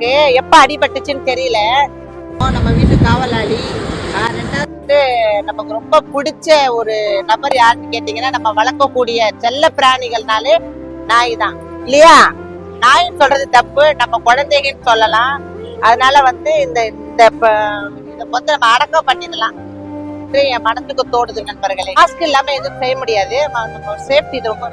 எனக்கு எப்ப அடிபட்டுச்சுன்னு தெரியல. நம்ம வீட்டு காவலாளி. ஆஹ் ரெண்டாவது வந்து நமக்கு ரொம்ப பிடிச்ச ஒரு நபர் யாருன்னு கேட்டீங்கன்னா நம்ம வளர்க்கக்கூடிய செல்ல பிராணிகள்னாலே நாய் தான். இல்லையா? நாயின்னு சொல்றது தப்பு நம்ம குழந்தைங்கன்னு சொல்லலாம். அதனால வந்து இந்த இந்த ப- இதை வந்து நம்ம அடக்கம் பண்ணிடலாம். என் மனசுக்கு தோடுது நண்பர்களே. மாஸ்க் இல்லாம எதுவும் செய்ய முடியாது. நம்ம சேஃப்டி இது ரொம்ப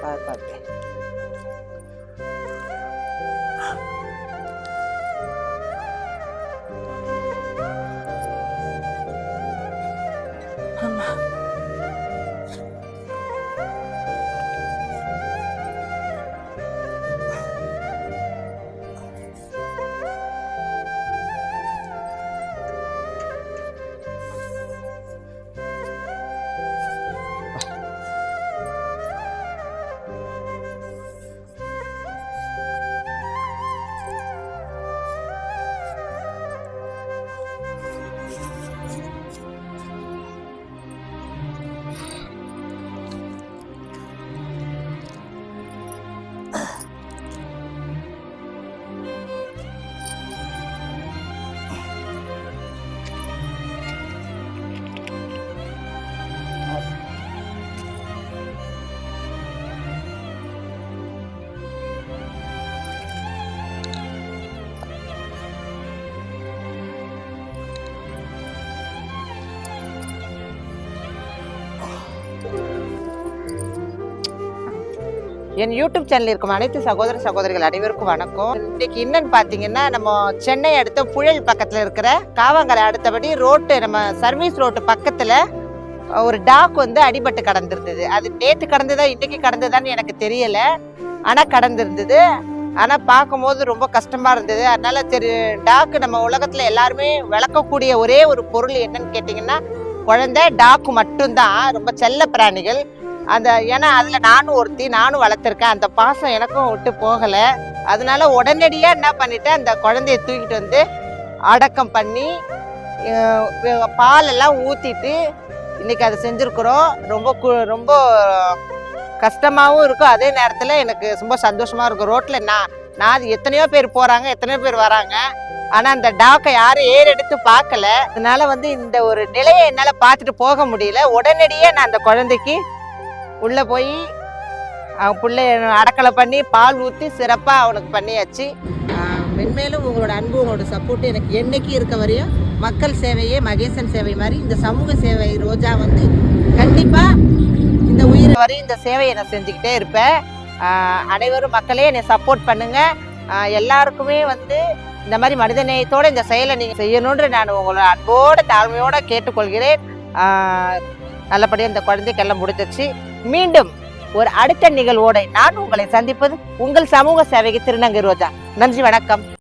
பாரு, பாரு. ஆமா. என் யூடியூப் சேனல் இருக்கும் அனைத்து சகோதர சகோதரிகள் அனைவருக்கும் வணக்கம். இன்னைக்கு என்னன்னு பார்த்தீங்கன்னா நம்ம சென்னை அடுத்த புழல் பக்கத்தில் இருக்கிற காவாங்கரை அடுத்தபடி ரோட்டு நம்ம சர்வீஸ் ரோட்டு பக்கத்தில் ஒரு டாக் வந்து அடிபட்டு கடந்திருந்தது. அது நேற்று கடந்ததா இன்றைக்கி கடந்ததான்னு எனக்கு தெரியலை. ஆனால் கடந்திருந்தது. ஆனால் பார்க்கும்போது ரொம்ப கஷ்டமாக இருந்தது. அதனால் தெரி டாக்கு நம்ம உலகத்தில் எல்லாருமே வளர்க்கக்கூடிய ஒரே ஒரு பொருள் என்னன்னு கேட்டிங்கன்னா குழந்தை டாக்கு மட்டும்தான். ரொம்ப செல்ல பிராணிகள். அந்த ஏன்னா அதில் நானும் ஒருத்தி நானும் வளர்த்துருக்கேன். அந்த பாசம் எனக்கும் விட்டு போகலை. அதனால உடனடியாக என்ன பண்ணிட்டேன் அந்த குழந்தைய தூக்கிட்டு வந்து அடக்கம் பண்ணி பாலெல்லாம் ஊற்றிட்டு இன்றைக்கி அதை செஞ்சுருக்குறோம். ரொம்ப கு- ரொம்ப கஷ்டமாகவும் இருக்கும். அதே நேரத்தில் எனக்கு ரொம்ப சந்தோஷமாக இருக்கும். ரோட்டில் நான் நான் எத்தனையோ பேர் போகிறாங்க எத்தனையோ பேர் வராங்க. ஆனால் அந்த டாக்கை யாரும் ஏறெடுத்து பார்க்கல. அதனால வந்து இந்த ஒரு நிலையை என்னால் பார்த்துட்டு போக முடியல. உடனடியே நான் அந்த குழந்தைக்கு உள்ளே போய் அவன் பிள்ளைய அடக்கலை பண்ணி பால் ஊற்றி சிறப்பாக அவனுக்கு பண்ணியாச்சு. மென்மேலும் உங்களோட அன்பு உங்களோட சப்போர்ட் எனக்கு என்றைக்கு இருக்க வரையும் மக்கள் சேவையே மகேசன் சேவை மாதிரி இந்த சமூக சேவை ரோஜா வந்து கண்டிப்பாக இந்த உயிர் வரை இந்த சேவையை நான் செஞ்சுக்கிட்டே இருப்பேன். அனைவரும் மக்களே என்னை சப்போர்ட் பண்ணுங்கள் எல்லாருக்குமே வந்து இந்த மாதிரி மனிதநேயத்தோடு இந்த செயலை நீங்கள் செய்யணுன்ற நான் உங்களோட அன்போட தாழ்மையோடு கேட்டுக்கொள்கிறேன். நல்லபடியாக இந்த குழந்தைக்கெல்லாம் முடிஞ்சிச்சு. மீண்டும் ஒரு அடுத்த நிகழ்வோட நான் உங்களை சந்திப்பது உங்கள் சமூக சேவைக்கு திருநங்கை ரோஜா நன்றி வணக்கம்.